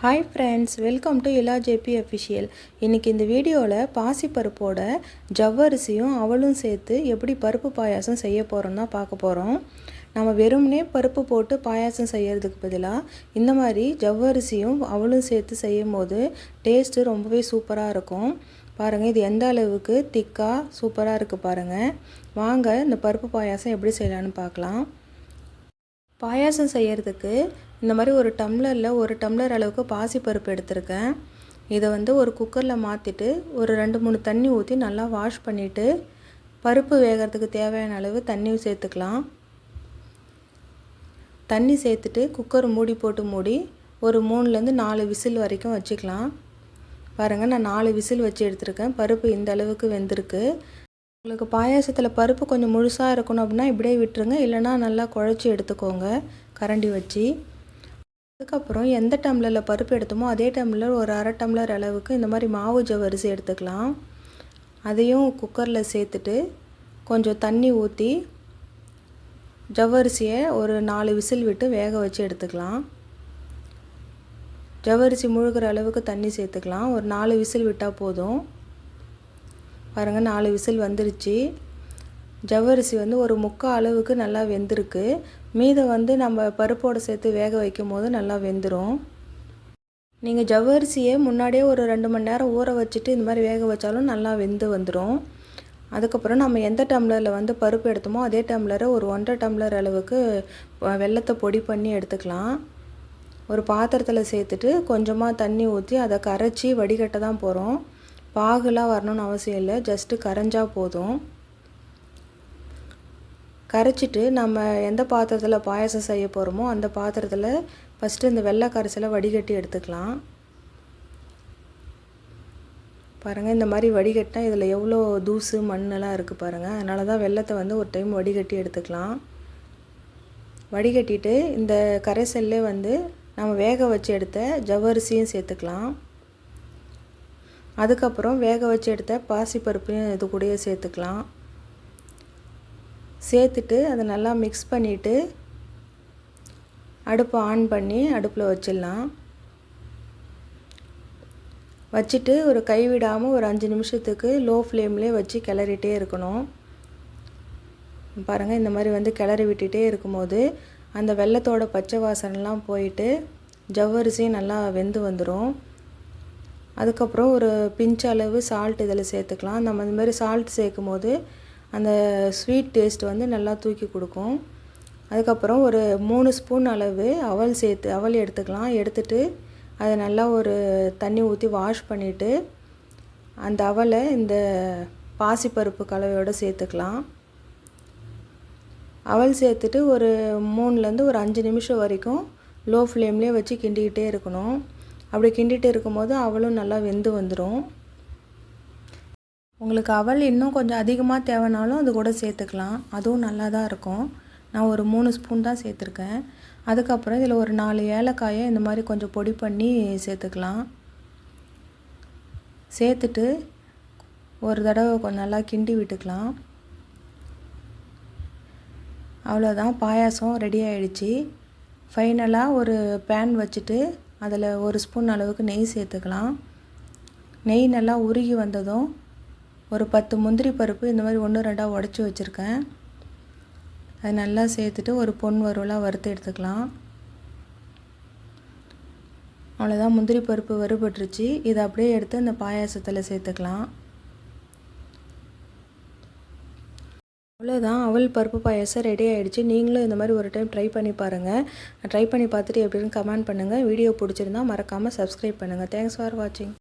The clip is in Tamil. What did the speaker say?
Hi friends welcome to Ila JP official இன்றைக்கி இந்த வீடியோவில் பாசிப்பருப்போட ஜவ்வரிசியும் அவளும் சேர்த்து எப்படி பருப்பு பாயாசம் செய்ய போகிறோம்னா பார்க்க போகிறோம் நம்ம வெறும்னே பருப்பு போட்டு பாயாசம் செய்கிறதுக்கு பதிலாக இந்த மாதிரி ஜவ்வரிசியும் அவளும் சேர்த்து செய்யும் போது டேஸ்ட்டு ரொம்பவே சூப்பராக இருக்கும். பாருங்கள் இது எந்த அளவுக்கு திக்காக சூப்பராக இருக்குது பாருங்கள் வாங்க இந்த பருப்பு பாயாசம் எப்படி செய்யலான்னு பார்க்கலாம். பாயாசம் செய்கிறதுக்கு இந்த மாதிரி ஒரு டம்ளரில் ஒரு டம்ளர் அளவுக்கு பாசிப்பருப்பு எடுத்திருக்கேன். இதை வந்து ஒரு குக்கரில் மாற்றிட்டு ஒரு ரெண்டு மூணு தண்ணி ஊற்றி நல்லா வாஷ் பண்ணிவிட்டு பருப்பு வேகிறதுக்கு தேவையான அளவு தண்ணி சேர்த்துக்கலாம். தண்ணி சேர்த்துட்டு குக்கர் மூடி போட்டு மூடி ஒரு மூணுலேருந்து நாலு விசில் வரைக்கும் வச்சுக்கலாம். பாருங்கள் நான் நாலு விசில் வச்சு எடுத்திருக்கேன். பருப்பு இந்த அளவுக்கு வெந்திருக்கு. உங்களுக்கு பாயாசத்தில் பருப்பு கொஞ்சம் முழுசாக இருக்கணும் அப்படின்னா இப்படியே விட்டுருங்க. இல்லைனா நல்லா குழச்சி எடுத்துக்கோங்க. கரண்டி வச்சு. அதுக்கப்புறம் எந்த டம்ளரில் பருப்பு எடுத்தோமோ அதே டம்ளர் ஒரு அரை டம்ளர் அளவுக்கு இந்த மாதிரி மாவு ஜவ்வரிசி எடுத்துக்கலாம். அதையும் குக்கரில் சேர்த்துட்டு கொஞ்சம் தண்ணி ஊற்றி ஜவ்வரிசியை ஒரு நாலு விசில் விட்டு வேக வச்சு எடுத்துக்கலாம். ஜவ்வரிசி முழுகிற அளவுக்கு தண்ணி சேர்த்துக்கலாம். ஒரு நாலு விசில் விட்டால் போதும். பாருங்கள் நாலு விசில் வந்துருச்சு. ஜவ்வரிசி வந்து ஒரு முக்கால் அளவுக்கு நல்லா வெந்திருக்கு. மீதை வந்து நம்ம பருப்போடு சேர்த்து வேக வைக்கும் போது நல்லா வெந்துடும் நீங்கள் ஜவ்வரிசியை முன்னாடியே ஒரு ரெண்டு மணி நேரம் ஊற வச்சுட்டு இந்த மாதிரி வேக வச்சாலும் நல்லா வெந்து வந்துடும் அதுக்கப்புறம் நம்ம எந்த டம்ளரில் வந்து பருப்பு எடுத்தோமோ அதே டம்ளரை ஒரு ஒன்றரை டம்ளர் அளவுக்கு வெள்ளத்தை பொடி பண்ணி எடுத்துக்கலாம். ஒரு பாத்திரத்தில் சேர்த்துட்டு கொஞ்சமாக தண்ணி ஊற்றி அதை கரைச்சி வடிகட்ட தான் போகிறோம் பாகுலாம் வரணும்னு அவசியம் இல்லை. ஜஸ்ட்டு கரைஞ்சால் போதும். கரைச்சிட்டு நம்ம எந்த பாத்திரத்தில் பாயசம் செய்ய போகிறோமோ அந்த பாத்திரத்தில் ஃபஸ்ட்டு இந்த வெள்ளை கரைசலை வடிகட்டி எடுத்துக்கலாம். பாருங்கள் இந்த மாதிரி வடிகட்டினா இதில் எவ்வளோ தூசு மண்ணெல்லாம் இருக்குது பாருங்கள் அதனால தான் வெள்ளத்தை வந்து ஒரு டைம் வடிகட்டி எடுத்துக்கலாம். வடிகட்டிட்டு இந்த கரைசல்லே வந்து நம்ம வேக வச்சு எடுத்த ஜவ்வரிசியும் சேர்த்துக்கலாம். அதுக்கப்புறம் வேக வச்சு எடுத்த பாசிப்பருப்பையும் இது கூடயே சேர்த்துக்கலாம். சேர்த்துட்டு அதை நல்லா மிக்ஸ் பண்ணிவிட்டு அடுப்பை ஆன் பண்ணி அடுப்பில் வச்சிடலாம். வச்சுட்டு ஒரு கைவிடாமல் ஒரு அஞ்சு நிமிஷத்துக்கு லோ ஃப்ளேம்லேயே வச்சு கிளறிட்டே இருக்கணும். பாருங்கள் இந்த மாதிரி வந்து கிளறி விட்டுட்டே இருக்கும்போது அந்த வெள்ளத்தோட பச்சை வாசனைலாம் போயிட்டு ஜவ்வரிசியும் நல்லா வெந்து வந்துடும் அதுக்கப்புறம் ஒரு பிஞ்ச் அளவு சால்ட் இதில் சேர்த்துக்கலாம். நம்ம இந்த மாதிரி சால்ட் சேர்க்கும் போது அந்த ஸ்வீட் டேஸ்ட் வந்து நல்லா தூக்கி கொடுக்கும். அதுக்கப்புறம் ஒரு மூணு ஸ்பூன் அளவு அவல் சேர்த்து அவல் எடுத்துக்கலாம். எடுத்துட்டு அதை நல்லா ஒரு தண்ணி ஊற்றி வாஷ் பண்ணிவிட்டு அந்த அவலை இந்த பாசிப்பருப்பு கலவையோடு சேர்த்துக்கலாம். அவல் சேர்த்துட்டு ஒரு மூணுலேருந்து ஒரு அஞ்சு நிமிஷம் வரைக்கும் லோ ஃப்ளேம்லேயே வச்சு கிண்டிக்கிட்டே இருக்கணும். அப்படி கிண்டிகிட்டு இருக்கும்போது அவளும் நல்லா வெந்து வந்துடும் உங்களுக்கு அவல் இன்னும் கொஞ்சம் அதிகமாக தேவைனாலும் அது கூட சேர்த்துக்கலாம். அதுவும் நல்லா தான் இருக்கும். நான் ஒரு மூணு ஸ்பூன் தான் சேர்த்துருக்கேன். அதுக்கப்புறம் இதில் ஒரு நாலு ஏலக்காயை இந்த மாதிரி கொஞ்சம் பொடி பண்ணி சேர்த்துக்கலாம். சேர்த்துட்டு ஒரு தடவை கொஞ்சம் நல்லா கிண்டி விட்டுக்கலாம். அவ்வளோதான். பாயாசம் ரெடி ஆகிடுச்சி ஃபைனலாக ஒரு பேன் வச்சுட்டு அதில் ஒரு ஸ்பூன் அளவுக்கு நெய் சேர்த்துக்கலாம். நெய் நல்லா உருகி வந்ததும் ஒரு பத்து முந்திரி பருப்பு இந்த மாதிரி ஒன்று ரெண்டாக உடச்சி வச்சுருக்கேன். அது நல்லா சேர்த்துட்டு ஒரு பொன் வறுவலாக வறுத்து எடுத்துக்கலாம். அவ்வளோதான் முந்திரி பருப்பு வறுபட்டுருச்சு. இதை அப்படியே எடுத்து இந்த பாயாசத்தில் சேர்த்துக்கலாம். அவ்வளோதான் அவல் பருப்பு பாயசம் ரெடி ஆகிடுச்சு நீங்களும் இந்த மாதிரி ஒரு டைம் ட்ரை பண்ணி பாருங்கள் ட்ரை பண்ணி பார்த்துட்டு எப்படின்னு கமெண்ட் பண்ணுங்கள் வீடியோ பிடிச்சிருந்தா மறக்காமல் சப்ஸ்கிரைப் பண்ணுங்கள் தேங்க்ஸ் ஃபார் வாட்சிங்